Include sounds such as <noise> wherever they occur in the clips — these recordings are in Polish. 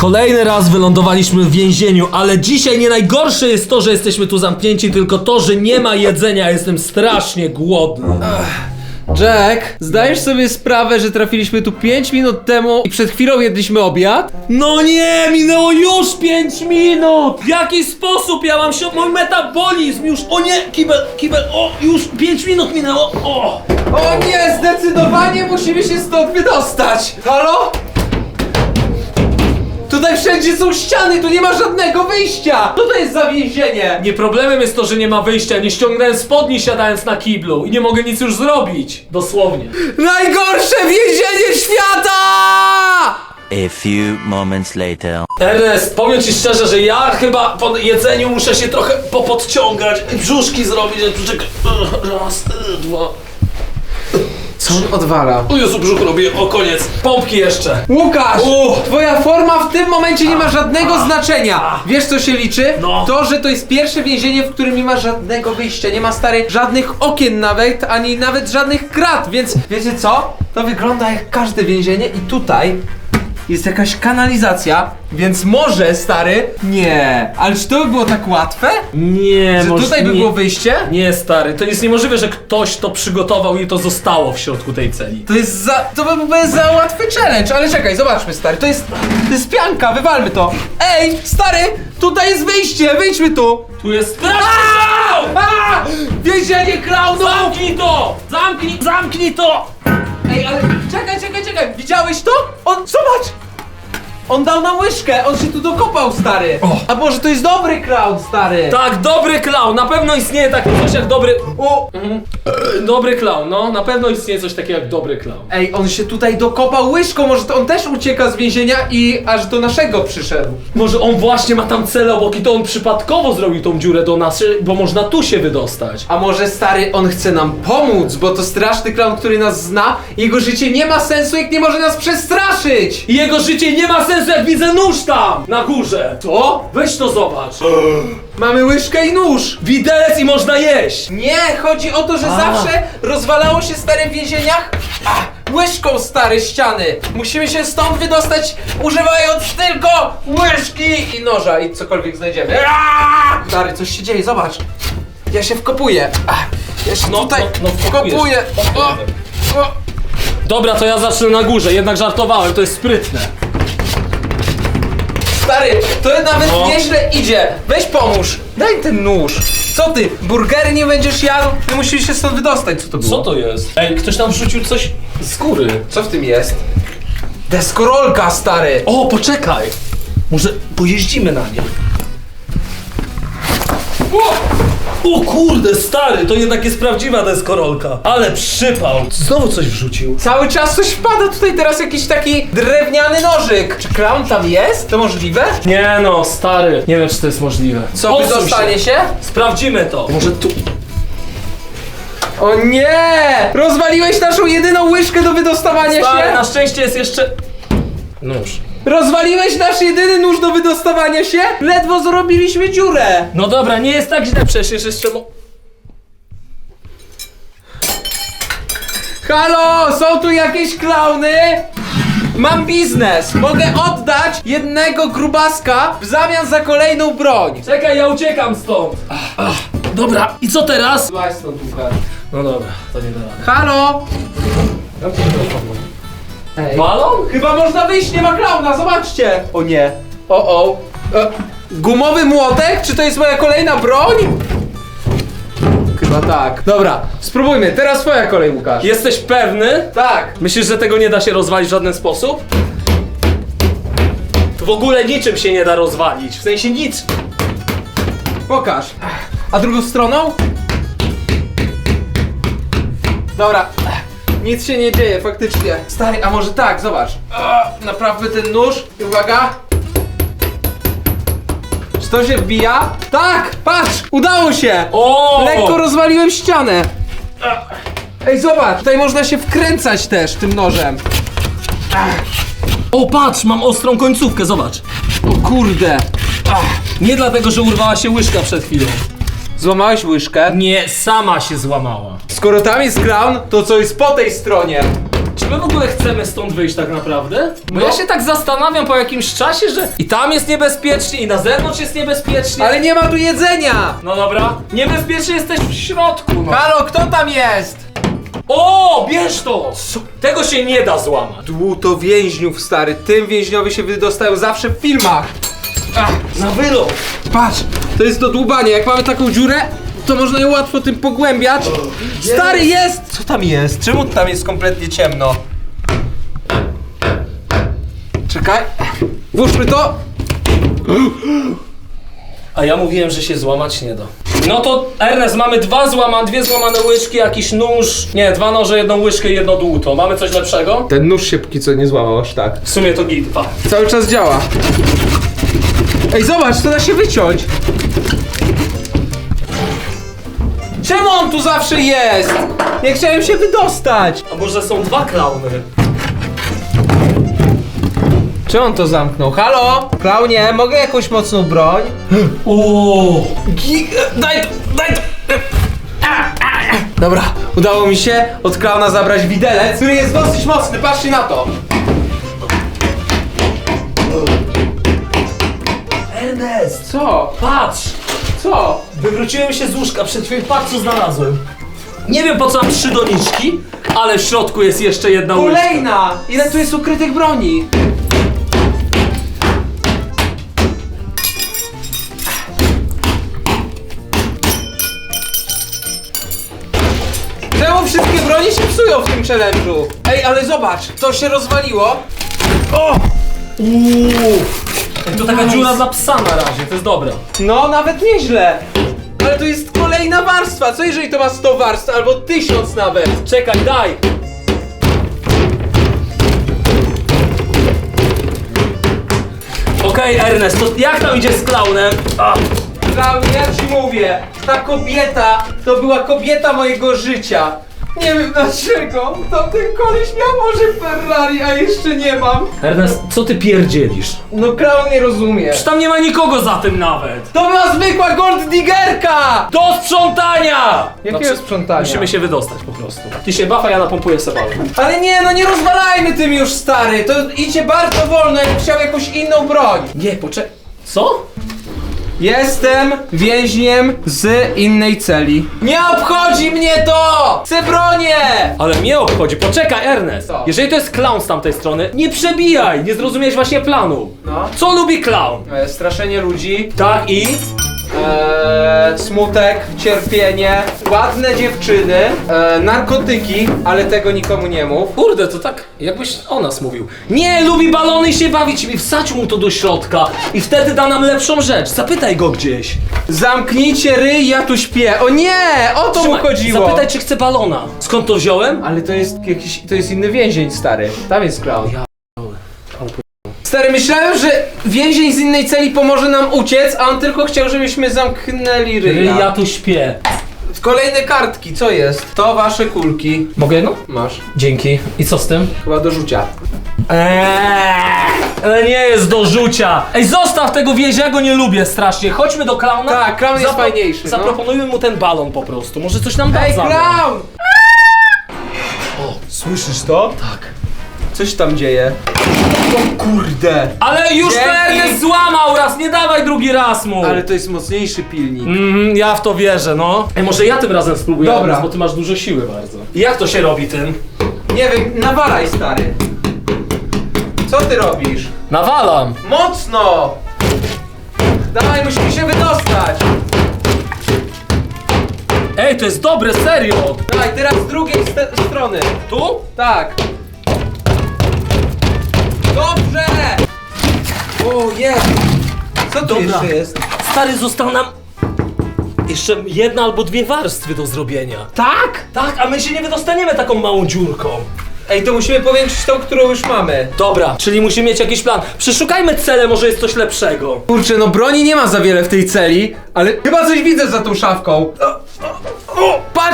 Kolejny raz wylądowaliśmy w więzieniu, ale dzisiaj nie najgorsze jest to, że jesteśmy tu zamknięci, tylko to, że nie ma jedzenia. Jestem strasznie głodny. Jack, zdajesz sobie sprawę, że trafiliśmy tu 5 minut temu i przed chwilą jedliśmy obiad? No nie, minęło już 5 minut! W jaki sposób ja mam się... Mój metabolizm już... O nie, kibel, kibel, o, już 5 minut minęło, o! O nie, zdecydowanie musimy się stąd wydostać! Halo? Tutaj wszędzie są ściany, tu nie ma żadnego wyjścia! Co to jest za więzienie? Nie problemem jest to, że nie ma wyjścia. Nie ściągnąłem spodni siadając na kiblu i nie mogę nic już zrobić. Dosłownie. Najgorsze więzienie świata! A few moments later. Ernest, powiem ci szczerze, że ja chyba po jedzeniu muszę się trochę popodciągać i brzuszki zrobić. Poczekaj. <clears throat> Raz, dwa. Co on odwala? O Jezu, brzuch robię, o koniec. Pompki jeszcze. Łukasz! U. Twoja forma w tym momencie nie ma żadnego znaczenia! Wiesz co się liczy? No. To, że to jest pierwsze więzienie, w którym nie ma żadnego wyjścia, nie ma stary żadnych okien nawet, ani nawet żadnych krat, więc wiecie co? To wygląda jak każde więzienie i tutaj jest jakaś kanalizacja, więc może stary... Nie, ale czy to by było tak łatwe? Nie, Czy może tutaj by nie. było wyjście? Nie, stary, to jest niemożliwe, że ktoś to przygotował i to zostało w środku tej celi. To jest za. To by był za łatwy challenge, ale czekaj, zobaczmy, stary. To jest. To jest pianka, wywalmy to. Ej, stary! Tutaj jest wyjście, wyjdźmy tu! Tu jest straszny! A! Więzienie klaunów! Zamknij to! Zamknij, zamknij to! Ej, ale czekaj, czekaj, czekaj! Widziałeś to? On. Zobacz! On dał nam łyżkę, on się tu dokopał, stary! O. A może to jest dobry klaun, stary? Tak, dobry klaun, na pewno istnieje takie coś jak dobry... O! Mhm. Dobry klaun, no, na pewno istnieje coś takiego jak dobry klaun. Ej, on się tutaj dokopał łyżką, może to on też ucieka z więzienia i aż do naszego przyszedł. Może on właśnie ma tam cel obok i to on przypadkowo zrobił tą dziurę do nas, bo można tu się wydostać. A może stary, on chce nam pomóc, bo to straszny clown, który nas zna. Jego życie nie ma sensu, jak nie może nas przestraszyć! I jego życie nie ma sensu jak widzę nóż tam, na górze. Co? Weź to zobacz. Mamy łyżkę i nóż! Widelec i można jeść. Nie, chodzi o to, że A. zawsze rozwalało się stare w więzieniach a, łyżką stare ściany. Musimy się stąd wydostać używając tylko łyżki i noża i cokolwiek znajdziemy. Aaa! Stary, coś się dzieje, zobacz. Ja się wkopuję. A, ja się No, tutaj no, no, wkopujesz. wkopuję. O, o. Dobra, to ja zacznę na górze, jednak żartowałem, to jest sprytne. To nawet No. nieźle idzie. Weź pomóż. Daj ten nóż. Co ty, burgery nie będziesz jadł? My musimy się stąd wydostać. Co to było? Co to jest? Ej, ktoś tam wrzucił coś z góry. Co w tym jest? Deskorolka, stary. O, poczekaj! Może pojeździmy na nim. O! O kurde, stary, to jednak jest prawdziwa deskorolka. Ale przypał. Znowu coś wrzucił. Cały czas coś wpada tutaj teraz jakiś taki drewniany nożyk. Czy clown tam jest? To możliwe? Nie no, stary. Nie wiem, czy to jest możliwe. Co, Odsuń wydostanie się? Sprawdzimy to. Może tu... O nie! Rozwaliłeś naszą jedyną łyżkę do wydostawania Stary, się? na szczęście jest jeszcze... Nóż. Rozwaliłeś nasz jedyny nóż do wydostawania się? Ledwo zrobiliśmy dziurę. No dobra, nie jest tak źle, przecież jeszcze... Mo... Halo, są tu jakieś klauny? Mam biznes! Mogę oddać jednego grubaska w zamian za kolejną broń! Czekaj, ja uciekam stąd. Ach, ach. Dobra, i co teraz? Złaź stąd, Łukasz. No dobra, to nie da rady. Halo! Ej. Balon? Chyba można wyjść, nie ma klauna, zobaczcie! O nie. O o. E, gumowy młotek? Czy to jest moja kolejna broń? Chyba tak. Dobra, spróbujmy. Teraz twoja kolej, Łukasz. Jesteś pewny? Tak. Myślisz, że tego nie da się rozwalić w żaden sposób? To w ogóle niczym się nie da rozwalić. W sensie nic. Pokaż. A drugą stroną? Dobra. Nic się nie dzieje, faktycznie. Stary, a może tak, zobacz. A, Naprawmy ten nóż. I uwaga. Czy to się wbija? Tak! Patrz! Udało się! O! Lekko rozwaliłem ścianę. Ej, zobacz! Tutaj można się wkręcać też tym nożem. O, patrz, mam ostrą końcówkę, zobacz. O kurde. Nie dlatego, że urwała się łyżka przed chwilą. Złamałeś łyżkę? Nie, sama się złamała. Skoro tam jest clown, to co jest po tej stronie? Czy my w ogóle chcemy stąd wyjść tak naprawdę? Bo ja się tak zastanawiam po jakimś czasie, że i tam jest niebezpiecznie, i na zewnątrz jest niebezpiecznie. Ale nie ma tu jedzenia! No dobra. Niebezpiecznie jesteś w środku, no. Halo, kto tam jest? O, bierz to! Tego się nie da złamać. Dłuto więźniów, stary. Tym więźniowie się wydostają zawsze w filmach. Ach, Na wylot. patrz, to jest do dłubania. Jak mamy taką dziurę, to można ją łatwo tym pogłębiać. Stary, jest! Co tam jest? Czemu tam jest kompletnie ciemno? Czekaj. Włóżmy to. A ja mówiłem, że się złamać nie da. No to Ernest, mamy dwa złamane, dwie złamane łyżki, jakiś nóż. Nie, dwa noże, jedną łyżkę i jedno dłuto. Mamy coś lepszego? Ten nóż się póki co nie złamał aż tak. W sumie to git, pa. Cały czas działa. Ej, zobacz, to da się wyciąć. Czemu on tu zawsze jest? Nie chciałem się wydostać. A może są dwa klauny? Czy on to zamknął? Halo? Klaunie, mogę jakąś mocną broń? O, Gi- daj to, daj to! Dobra, udało mi się od klauna zabrać widelec, który jest dosyć mocny, patrzcie na to. Ernest, Co? patrz! Co? Wywróciłem się z łóżka przed chwilą, patrz co znalazłem. Nie wiem po co mam trzy doniczki, ale w środku jest jeszcze jedna łyżka. Kolejna! Ile tu jest ukrytych broni? Czemu wszystkie broni się psują w tym challenge'u? Ej, ale zobacz, to się rozwaliło. O! Uuu. To taka dziura dla psa na razie, to jest dobre. No, nawet nieźle. Ale to jest kolejna warstwa. Co jeżeli to ma 100 warstw albo 1000 nawet? Czekaj, daj! Okej, Ernest, to jak tam idzie z klaunem? A, Klaunie, ja ci mówię, ta kobieta to była kobieta mojego życia. Nie wiem dlaczego. Tamten koleś miał może Ferrari, a jeszcze nie mam. Ernest, co ty pierdzielisz? No Klaun nie rozumie. Przecież tam nie ma nikogo za tym nawet! To była zwykła gold diggerka! Do sprzątania! Jakiego sprzątania? Musimy się wydostać po prostu. Ty się baw, a ja napompuję sobie balon. Ale nie, no nie rozwalajmy tym już stary. To idzie bardzo wolno, jakbym chciał jakąś inną broń. Nie, poczekaj. Co? Jestem więźniem z innej celi. Nie obchodzi mnie to! Chcę bronię! Ale mnie obchodzi. Poczekaj, Ernest. Co? Jeżeli to jest clown z tamtej strony, nie przebijaj! Nie zrozumiałeś właśnie planu. No. Co lubi clown? E, straszenie ludzi. Tak i... Eee, smutek, cierpienie, ładne dziewczyny, e, narkotyki, ale tego nikomu nie mów. Kurde, to tak jakbyś o nas mówił. Nie, lubi balony i się bawić i wsadź mu to do środka i wtedy da nam lepszą rzecz. Zapytaj go gdzieś. Zamknijcie ryj, ja tu śpię. O nie! O to mu Trzymaj, chodziło! Zapytaj, czy chce balona. Skąd to wziąłem? Ale to jest jakiś, to jest inny więzień, stary. Tam jest clown. Ja Stary, myślałem, że więzień z innej celi pomoże nam uciec, a on tylko chciał, żebyśmy zamknęli ryja. Ja tu śpię. Kolejne kartki, co jest? To wasze kulki. Mogę jedno? Masz. Dzięki. I co z tym? Chyba do rzucia. Eee, ale nie jest do rzucia. Ej, zostaw tego więźnia, ja go nie lubię strasznie. Chodźmy do klauna. Tak, klaun jest fajniejszy, no. Zaproponujmy mu ten balon po prostu. Może coś nam da Ej, w zamian. clown! Słyszysz to? Tak. Coś tam dzieje. O kurde! Ale już Dzięki. to Ernest złamał raz, nie dawaj drugi raz mu. Ale to jest mocniejszy pilnik. Mhm, ja w to wierzę, no. Ej, może ja tym razem spróbuję, Dobra. Ernest, bo ty masz dużo siły bardzo. Jak to się robi tym? Nie wiem, nawalaj stary. Co ty robisz? Nawalam. Mocno! Dawaj, musimy się wydostać! Ej, to jest dobre, serio. Dawaj, teraz z drugiej ste- strony. Tu? Tak. Dobrze! O, jest! Co tu Dobra. jeszcze jest? Stary, został nam jeszcze jedna albo dwie warstwy do zrobienia. Tak? Tak, a my się nie wydostaniemy taką małą dziurką. Ej, to musimy powiększyć tą, którą już mamy. Dobra, czyli musimy mieć jakiś plan. Przeszukajmy cele, może jest coś lepszego. Kurczę, no broni nie ma za wiele w tej celi, ale chyba coś widzę za tą szafką. O, o,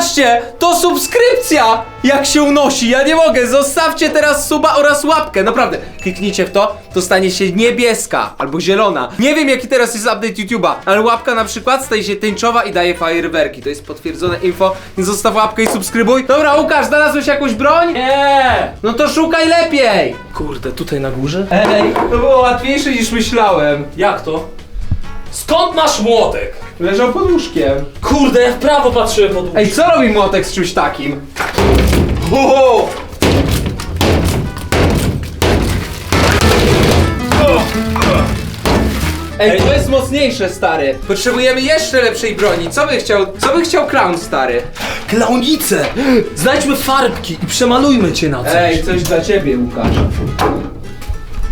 Patrzcie, to subskrypcja! Jak się unosi, ja nie mogę. Zostawcie teraz suba oraz łapkę. Naprawdę, kliknijcie w to, to stanie się niebieska albo zielona. Nie wiem jaki teraz jest update YouTube'a, ale łapka na przykład staje się tęczowa i daje fajerwerki. To jest potwierdzone info, więc zostaw łapkę i subskrybuj. Dobra, Łukasz, znalazłeś jakąś broń? Nie! No to szukaj lepiej! Kurde, tutaj na górze? Ej, to było łatwiejsze niż myślałem. Jak to? Skąd masz młotek? Leżał pod łóżkiem. Kurde, ja w prawo patrzyłem pod Ej, co robi młotek z czymś takim? Ho! Ej, to jest mocniejsze, stary. Potrzebujemy jeszcze lepszej broni. Co by chciał, co by chciał clown, stary? Klaunice! Znajdźmy farbki i przemalujmy cię na coś. Ej, coś dla ciebie, Łukasz.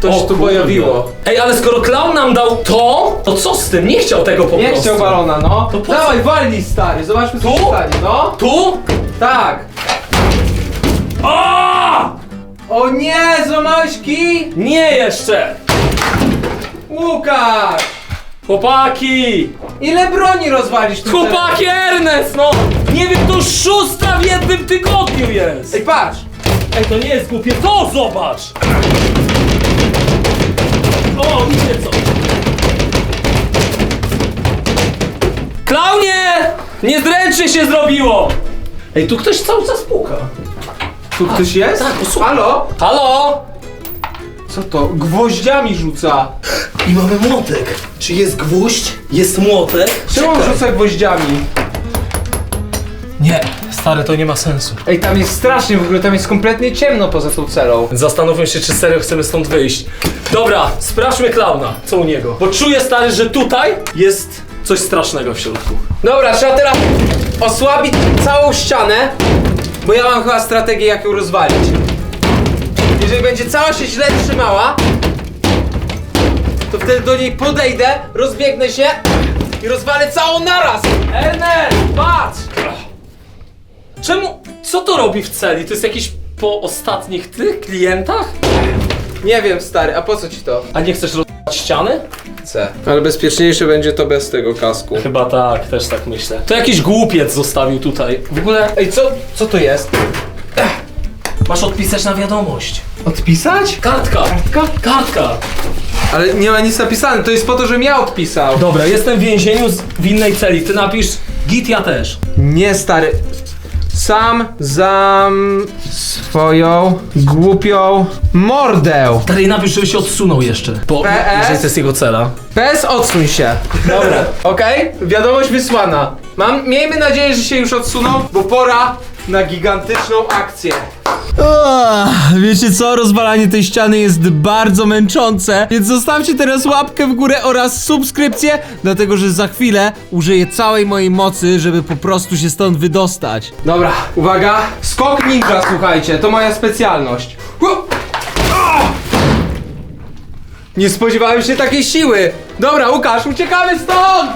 Coś O tu kurde. pojawiło. Ej, ale skoro klaun nam dał to, to co z tym? Nie chciał tego po Nie prostu. chciał balona, no. To po co? Dawaj, walnij, stary. Zobaczmy, co Tu? się stanie, no. Tu? Tak. A! O nie, złamałeś kij? Nie jeszcze! Łukasz! Chłopaki! Ile broni rozwalisz tutaj? Chłopaki Ernest, no! Nie wiem, to już szósta w jednym tygodniu jest! Ej, patrz! Ej, to nie jest głupie, to zobacz! O, widzicie co? Klaunie! Niezręcznie się zrobiło! Ej, tu ktoś cały czas puka. Tu ktoś jest? tak, posłuchaj. Halo? Halo? Co to? Gwoździami rzuca. I mamy młotek. Czy jest gwóźdź? Jest młotek? Czemu on Czekaj. rzuca gwoździami? Nie, stary, to nie ma sensu. Ej, tam jest strasznie w ogóle, tam jest kompletnie ciemno poza tą celą. Zastanówmy się, czy serio chcemy stąd wyjść. Dobra, sprawdźmy klauna. Co u niego? Bo czuję, stary, że tutaj jest coś strasznego w środku. Dobra, trzeba teraz osłabić całą ścianę, bo ja mam chyba strategię, jak ją rozwalić. Jeżeli będzie cała się źle trzymała, to wtedy do niej podejdę, rozbiegnę się i rozwalę całą naraz. Ernest, patrz! Czemu? Co to robi w celi? To jest jakiś po ostatnich tych klientach? Nie wiem, stary, a po co ci to? A nie chcesz rozwać ściany? Chcę. Ale bezpieczniejsze będzie to bez tego kasku. Chyba tak, też tak myślę. To jakiś głupiec zostawił tutaj. W ogóle Ej, co, co to jest? masz odpisać na wiadomość. Odpisać? Kartka! Kartka? Kartka! Ale nie ma nic napisane, to jest po to, żebym ja odpisał. Dobra, jestem w więzieniu z, w innej celi. Ty napisz git, ja też. Nie, stary. Sam zam swoją głupią mordę. Stary, napisz, żeby się odsunął jeszcze. Bo PS? jeżeli to jest jego cela. Pes, odsuń się. Dobra. Okej? Wiadomość wysłana. Mam, miejmy nadzieję, że się już odsuną, bo pora na gigantyczną akcję. Wiecie co? Rozwalanie tej ściany jest bardzo męczące, więc zostawcie teraz łapkę w górę oraz subskrypcję, dlatego że za chwilę użyję całej mojej mocy, żeby po prostu się stąd wydostać. Dobra, uwaga. Skok ninja, słuchajcie, to moja specjalność. Nie spodziewałem się takiej siły. Dobra, Łukasz, uciekamy stąd!